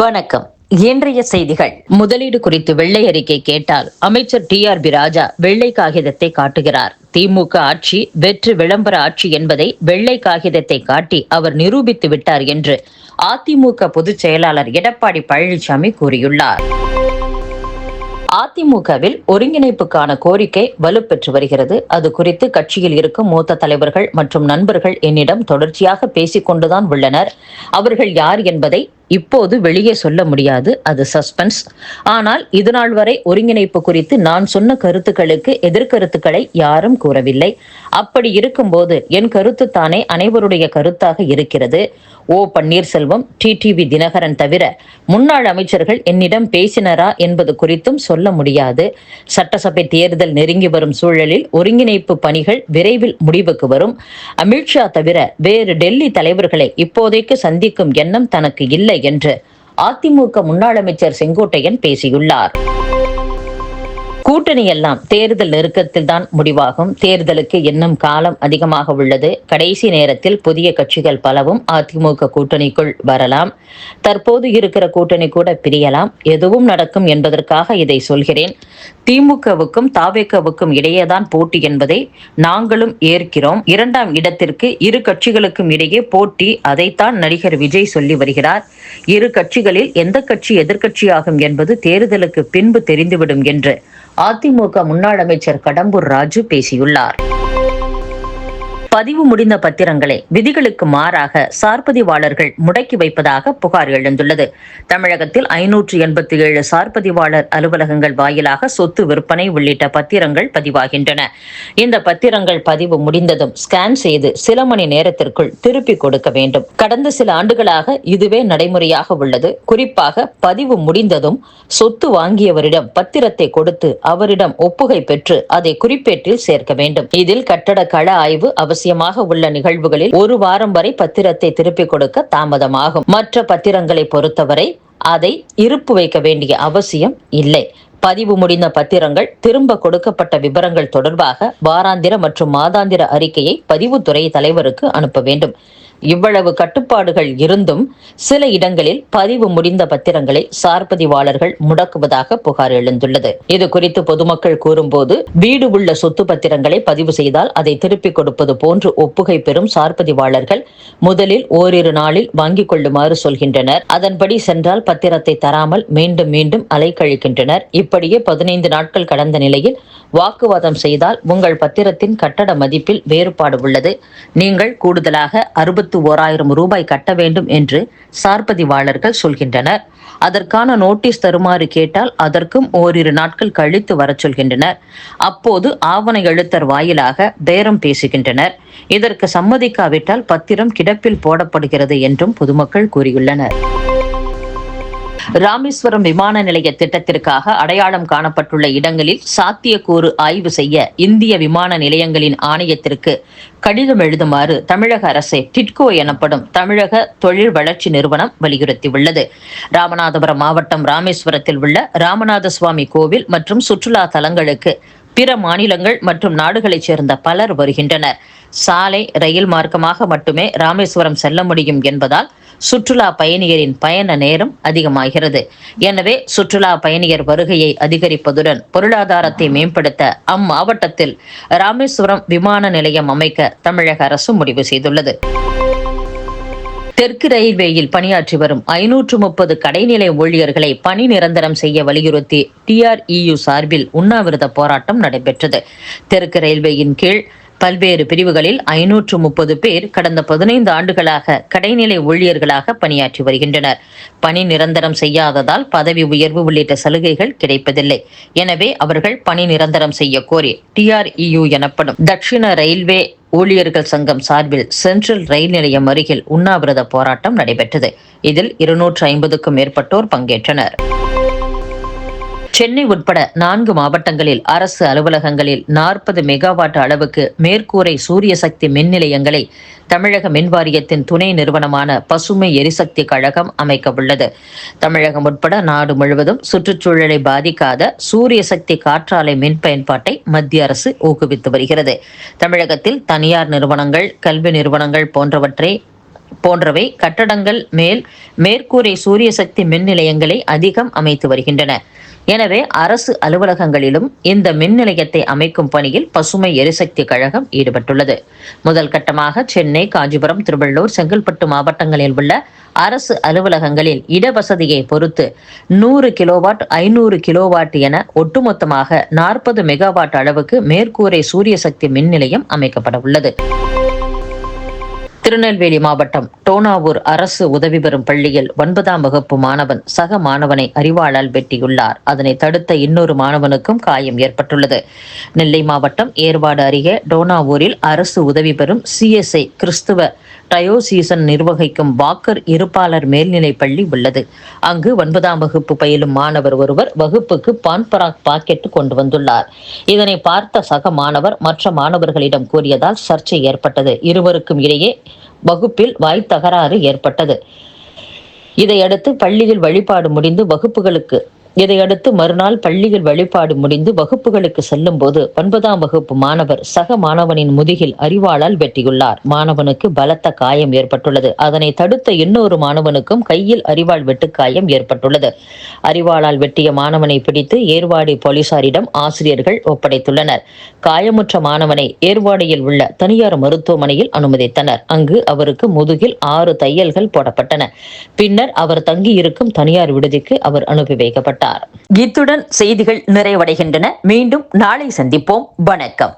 வணக்கம். இன்றைய செய்திகள். முதலீடு குறித்து வெள்ளை அறிக்கை கேட்டால் அமைச்சர் டி ஆர் பி ராஜா வெள்ளை காகிதத்தை காட்டுகிறார். திமுக ஆட்சி வெற்று விளம்பர ஆட்சி என்பதை வெள்ளை காகிதத்தை காட்டி அவர் நிரூபித்து விட்டார் என்று அதிமுக பொதுச் செயலாளர் எடப்பாடி பழனிசாமி கூறியுள்ளார். அதிமுகவில் ஒருங்கிணைப்புக்கான கோரிக்கை வலுப்பெற்று வருகிறது. அது குறித்து கட்சியில் இருக்கும் மூத்த தலைவர்கள் மற்றும் நண்பர்கள் என்னிடம் தொடர்ச்சியாக பேசிக்கொண்டுதான் உள்ளனர். அவர்கள் யார் என்பதை இப்போது வெளியே சொல்ல முடியாது அது சஸ்பென்ஸ் ஆனால் இதுநாள் வரை ஒருங்கிணைப்பு குறித்து நான் சொன்ன கருத்துக்களுக்கு எதிர்கருத்துக்களை யாரும் கூறவில்லை. அப்படி இருக்கும்போது என் கருத்து தானே அனைவருடைய கருத்தாக இருக்கிறது. ஓ பன்னீர்செல்வம் டிடிவி தினகரன் தவிர முன்னாள் அமைச்சர்கள் என்னிடம் பேசினரா என்பது குறித்தும் சொல்ல முடியாது. சட்டசபை தேர்தல் நெருங்கி வரும் சூழலில் ஒருங்கிணைப்பு பணிகள் விரைவில் முடிவுக்கு வரும். அமித்ஷா தவிர வேறு டெல்லி தலைவர்களை இப்போதைக்கு சந்திக்கும் எண்ணம் தனக்கு இல்லை. என்று அதிமுக முன்னாள் அமைச்சர் செங்கோட்டையன் பேசியுள்ளார். கூட்டணி எல்லாம் தேர்தல் நெருக்கத்தில் தான் முடிவாகும். தேர்தலுக்கு இன்னும் காலம் அதிகமாக உள்ளது. கடைசி நேரத்தில் புதிய கட்சிகள் பலவும் அதிமுக கூட்டணிக்குள் வரலாம். தற்போது இருக்கிற கூட்டணி கூட பிரியலாம். எதுவும் நடக்கும் என்பதற்காக இதை சொல்கிறேன். திமுகவுக்கும் தாவேக்கவுக்கும் இடையேதான் போட்டி என்பதை நாங்களும் ஏற்கிறோம். இரண்டாம் இடத்திற்கு இரு கட்சிகளுக்கும் இடையே போட்டி அதைத்தான் நடிகர் விஜய் சொல்லி வருகிறார். இரு கட்சிகளில் எந்த கட்சி எதிர்கட்சியாகும் என்பது தேர்தலுக்கு பின்பு தெரிந்துவிடும் என்று அதிமுக முன்னாள் அமைச்சர் கடம்பூர் ராஜு பேசியுள்ளார். பதிவு முடிந்த பத்திரங்களை விதிகளுக்கு மாறாக சார்பதிவாளர்கள் முடக்கி வைப்பதாக புகார் எழுந்துள்ளது. தமிழகத்தில் ஐநூற்று எண்பத்தி ஏழு சார்பதிவாளர் அலுவலகங்கள் வாயிலாக சொத்து விற்பனை உள்ளிட்ட பத்திரங்கள் பதிவாகின்றன. இந்த பத்திரங்கள் பதிவு முடிந்ததும் ஸ்கேன் செய்து சில மணி நேரத்திற்குள் திருப்பி கொடுக்க வேண்டும். கடந்த சில ஆண்டுகளாக இதுவே நடைமுறையாக உள்ளது. குறிப்பாக பதிவு முடிந்ததும் சொத்து வாங்கியவரிடம் பத்திரத்தை கொடுத்து அவரிடம் ஒப்புகை பெற்று அதை குறிப்பேட்டில் சேர்க்க வேண்டும். இதில் கட்டட கள ஆய்வு அவசியம் அவசியமாக உள்ள நிகழ்வுகளில் ஒரு வாரம் வரை பத்திரத்தை திருப்பிக் கொடுக்க தாமதமாகும். மற்ற பத்திரங்களை பொறுத்தவரை அதை இருப்பு வைக்க வேண்டிய அவசியம் இல்லை. பதிவு முடிந்த பத்திரங்கள் திரும்ப கொடுக்கப்பட்ட விவரங்கள் தொடர்பாக வாராந்திர மற்றும் மாதாந்திர அறிக்கையை பதிவுத்துறை தலைவருக்கு அனுப்ப வேண்டும். இவ்வளவு கட்டுப்பாடுகள் இருந்தும் சில இடங்களில் பதிவு முடிந்த பத்திரங்களை சார்பதிவாளர்கள் முடக்குவதாக புகார் எழுந்துள்ளது. இது குறித்து பொதுமக்கள் கூறும்போது வீடு உள்ள சொத்து பத்திரங்களை பதிவு செய்தால் அதை திருப்பிக் கொடுப்பது போன்று ஒப்புகை பெறும் சார்பதிவாளர்கள் முதலில் ஓரிரு நாளில் வாங்கிக் கொள்ளுமாறு சொல்கின்றனர். அதன்படி சென்றால் பத்திரத்தை தராமல் மீண்டும் மீண்டும் அலைக்கழிக்கின்றனர். இப்படியே பதினைந்து நாட்கள் கடந்த நிலையில் வாக்குவாதம் செய்தால் உங்கள் பத்திரத்தின் கட்டட மதிப்பில் வேறுபாடு உள்ளது. நீங்கள் கூடுதலாக அறுபத்தி இருபத்தி ஓராயிரம் ரூபாய் கட்ட வேண்டும் என்று சார்பதிவாளர்கள் சொல்கின்றனர். அதற்கான நோட்டீஸ் தருமாறு கேட்டால் அதற்கும் ஓரிரு நாட்கள் கழித்து வர சொல்கின்றனர். அப்போது ஆவண எழுத்தர் வாயிலாக பேரம் பேசுகின்றனர். இதற்கு சம்மதிக்காவிட்டால் பத்திரம் கிடப்பில் போடப்படுகிறது என்றும் பொதுமக்கள் கூறியுள்ளனர். ராமேஸ்வரம் விமான நிலைய திட்டத்திற்காக அடையாளம் காணப்பட்டுள்ள இடங்களில் சாத்தியக்கூறு ஆய்வு செய்ய இந்திய விமான நிலையங்களின் ஆணையத்திற்கு கடிதம் எழுதுமாறு தமிழக அரசை டிட்கோ எனப்படும் தமிழக தொழில் வளர்ச்சி நிறுவனம் வலியுறுத்தியுள்ளது. ராமநாதபுரம் மாவட்டம் ராமேஸ்வரத்தில் உள்ள ராமநாத சுவாமி கோவில் மற்றும் சுற்றுலா தலங்களுக்கு பிற மாநிலங்கள் மற்றும் நாடுகளைச் சேர்ந்த பலர் வருகின்றனர். சாலை ரயில் மார்க்கமாக மட்டுமே ராமேஸ்வரம் செல்ல முடியும் என்பதால் சுற்றுலா பயணியரின் பயண நேரம் அதிகமாகிறது. எனவே சுற்றுலா பயணியர் வருகையை அதிகரிப்பதுடன் பொருளாதாரத்தை மேம்படுத்த அம்மாவட்டத்தில் ராமேஸ்வரம் விமான நிலையம் அமைக்க தமிழக அரசு முடிவு செய்துள்ளது. தெற்கு ரயில்வேயில் பணியாற்றி வரும் ஐநூற்று முப்பது கடைநிலை ஊழியர்களை பணி நிரந்தரம் செய்ய வலியுறுத்தி டிஆர்இயு சார்பில் உண்ணாவிரத போராட்டம் நடைபெற்றது. தெற்கு ரயில்வேயின் கீழ் பல்வேறு பிரிவுகளில் ஐநூற்று முப்பது பேர் கடந்த பதினைந்து ஆண்டுகளாக கடைநிலை ஊழியர்களாக பணியாற்றி வருகின்றனர். பணி நிரந்தரம் செய்யாததால் பதவி உயர்வு உள்ளிட்ட சலுகைகள் கிடைப்பதில்லை. எனவே அவர்கள் பணி நிரந்தரம் செய்ய கோரி டிஆர்இயு எனப்படும் தட்சிண ரயில்வே ஊழியர்கள் சங்கம் சார்பில் சென்ட்ரல் ரயில் நிலையம் அருகில் உண்ணாவிரத போராட்டம் நடைபெற்றது. இதில் இருநூற்று ஐம்பதுக்கும் மேற்பட்டோர் பங்கேற்றனர். சென்னை உட்பட நான்கு மாவட்டங்களில் அரசு அலுவலகங்களில் நாற்பது மெகாவாட் அளவுக்கு மேற்கூரை சூரிய சக்தி மின் நிலையங்களை தமிழக மின் வாரியத்தின் துணை நிறுவனமான பசுமை எரிசக்தி கழகம் அமைக்க உள்ளது தமிழகம் உட்பட நாடு முழுவதும் சுற்றுச்சூழலை பாதிக்காத சூரிய சக்தி காற்றாலை மின் பயன்பாட்டை மத்திய அரசு ஊக்குவித்து வருகிறது. தமிழகத்தில் தனியார் நிறுவனங்கள் கல்வி நிறுவனங்கள் போன்றவற்றை போன்றவை கட்டடங்கள் மேல் மேற்கூரை சூரிய சக்தி மின் நிலையங்களை அதிகம் அமைத்து வருகின்றன. எனவே அரசு அலுவலகங்களிலும் இந்த மின் நிலையத்தை அமைக்கும் பணியில் பசுமை எரிசக்தி கழகம் ஈடுபட்டுள்ளது. முதல் கட்டமாக சென்னை காஞ்சிபுரம் திருவள்ளூர் செங்கல்பட்டு மாவட்டங்களில் உள்ள அரசு அலுவலகங்களில் இடவசதியை பொறுத்து நூறு கிலோவாட் ஐநூறு கிலோவாட் என ஒட்டுமொத்தமாக நாற்பது மெகாவாட் அளவுக்கு மேற்கூரை சூரிய சக்தி மின் நிலையம் அமைக்கப்பட உள்ளது. திருநெல்வேலி மாவட்டம் டோனாவூர் அரசு உதவி பெறும் பள்ளியில் ஒன்பதாம் வகுப்பு மாணவன் சக மாணவனை அறிவாளால் வெட்டியுள்ளார். அதனை தடுத்த இன்னொரு மாணவனுக்கும் காயம் ஏற்பட்டுள்ளது. நெல்லை மாவட்டம் ஏர்வாடு அருகே டோனாவூரில் அரசு உதவி பெறும் சிஎஸ்ஐ கிறிஸ்துவ டயோசீசன் நிர்வகிக்கும் வாக்கர் இருப்பாளர் மேல்நிலைப்பள்ளி உள்ளது. அங்கு ஒன்பதாம் வகுப்பு பயிலும் மாணவர் ஒருவர் வகுப்புக்கு பான்பராக் பாக்கெட் கொண்டு வந்துள்ளார். இதனை பார்த்த சக மாணவர் மற்ற மாணவர்களிடம் கூறியதால் சர்ச்சை ஏற்பட்டது. இருவருக்கும் இடையே வகுப்பில் வாய் தகராறு ஏற்பட்டது. இதையடுத்து பள்ளியில் வழிபாடு முடிந்து வகுப்புகளுக்கு இதையடுத்து மறுநாள் பள்ளியில் வழிபாடு முடிந்து வகுப்புகளுக்கு செல்லும் போது ஒன்பதாம் வகுப்பு மாணவர் சக மாணவனின் முதுகில் அறிவாளால் வெட்டியுள்ளார். மாணவனுக்கு பலத்த காயம் ஏற்பட்டுள்ளது. அதனை தடுத்த இன்னொரு மாணவனுக்கும் கையில் அறிவாள் வெட்டு காயம் ஏற்பட்டுள்ளது. அறிவாளால் வெட்டிய மாணவனை பிடித்து ஏர்வாடி போலீசாரிடம் ஆசிரியர்கள் ஒப்படைத்துள்ளனர். காயமுற்ற மாணவனை ஏர்வாடியில் உள்ள தனியார் மருத்துவமனையில் அனுமதித்தனர். அங்கு அவருக்கு முதுகில் ஆறு தையல்கள் போடப்பட்டன. பின்னர் அவர் தங்கியிருக்கும் தனியார் விடுதிக்கு அவர் அனுப்பி வைக்கப்பட்டார். இத்துடன் செய்திகள் நிறைவடைகின்றன. மீண்டும் நாளை சந்திப்போம். வணக்கம்.